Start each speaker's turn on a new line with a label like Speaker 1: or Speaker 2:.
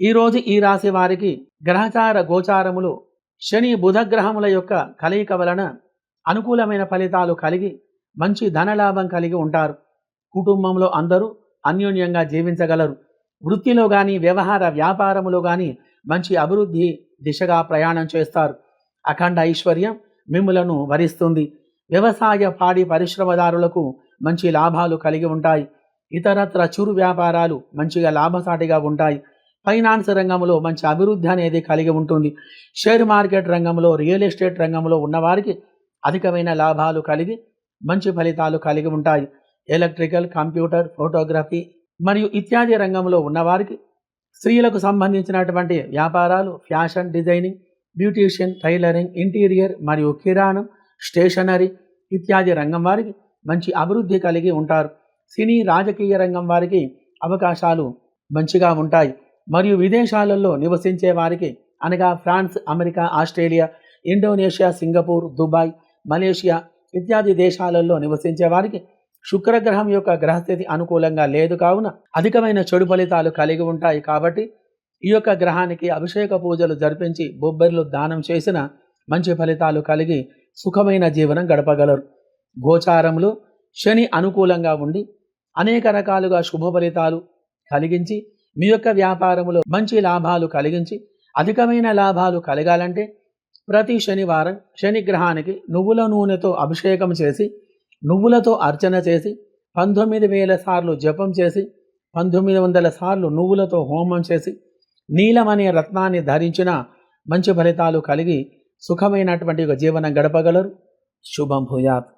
Speaker 1: ఈరోజు ఈ రాశి వారికి గ్రహచార గోచారములు శని బుధగ్రహముల యొక్క కలయిక వలన అనుకూలమైన ఫలితాలు కలిగి మంచి ధనలాభం కలిగి ఉంటారు. కుటుంబంలో అందరూ అన్యోన్యంగా జీవించగలరు. వృత్తిలో కానీ వ్యవహార వ్యాపారములో కానీ మంచి అభివృద్ధి దిశగా ప్రయాణం చేస్తారు. అఖండ ఐశ్వర్యం మిమ్ములను వరిస్తుంది. వ్యవసాయ పాడి పరిశ్రమదారులకు మంచి లాభాలు కలిగి ఉంటాయి. ఇతరత్ర చురు వ్యాపారాలు మంచిగా లాభసాటిగా ఉంటాయి. ఫైనాన్స్ రంగంలో మంచి అభివృద్ధి అనేది కలిగి ఉంటుంది. షేర్ మార్కెట్ రంగంలో రియల్ ఎస్టేట్ రంగంలో ఉన్నవారికి అధికమైన లాభాలు కలిగి మంచి ఫలితాలు కలిగి ఉంటాయి. ఎలక్ట్రికల్ కంప్యూటర్ ఫోటోగ్రఫీ మరియు ఇత్యాది రంగంలో ఉన్నవారికి స్త్రీలకు సంబంధించినటువంటి వ్యాపారాలు fashion designing beautician tailoring interior మరియు కిరాణం స్టేషనరీ ఇత్యాది రంగం వారికి మంచి అభివృద్ధి కలిగి ఉంటారు. సినీ రాజకీయ రంగం వారికి అవకాశాలు మంచిగా ఉంటాయి. మరియు విదేశాలలో నివసించే వారికి అనగా France America Australia Indonesia Singapore Dubai Malaysia ఇత్యాది దేశాలలో నివసించే వారికి శుక్రగ్రహం యొక్క గ్రహస్థితి అనుకూలంగా లేదు కావున అధికమైన చెడు ఫలితాలు కలిగి ఉంటాయి కాబట్టి ఈ యొక్క గ్రహానికి అభిషేక పూజలు జరిపించి బొబ్బర్లు దానం చేసిన మంచి ఫలితాలు కలిగి సుఖమైన జీవనం గడపగలరు. గోచారములు శని అనుకూలంగా ఉండి అనేక రకాలుగా శుభ ఫలితాలు కలిగించి మీ యొక్క వ్యాపారములో మంచి లాభాలు కలిగించి అధికమైన లాభాలు కలగాలంటే ప్రతి శనివారం శనిగ్రహానికి నువ్వుల నూనెతో అభిషేకం చేసి నువ్వులతో అర్చన చేసి పంతొమ్మిది వేల సార్లు జపం చేసి పంతొమ్మిది వందల సార్లు నువ్వులతో హోమం చేసి నీలం అనే రత్నాన్ని ధరించిన మంచి ఫలితాలు కలిగి సుఖమైనటువంటి ఒక జీవనం గడపగలరు. శుభం భూయాత్.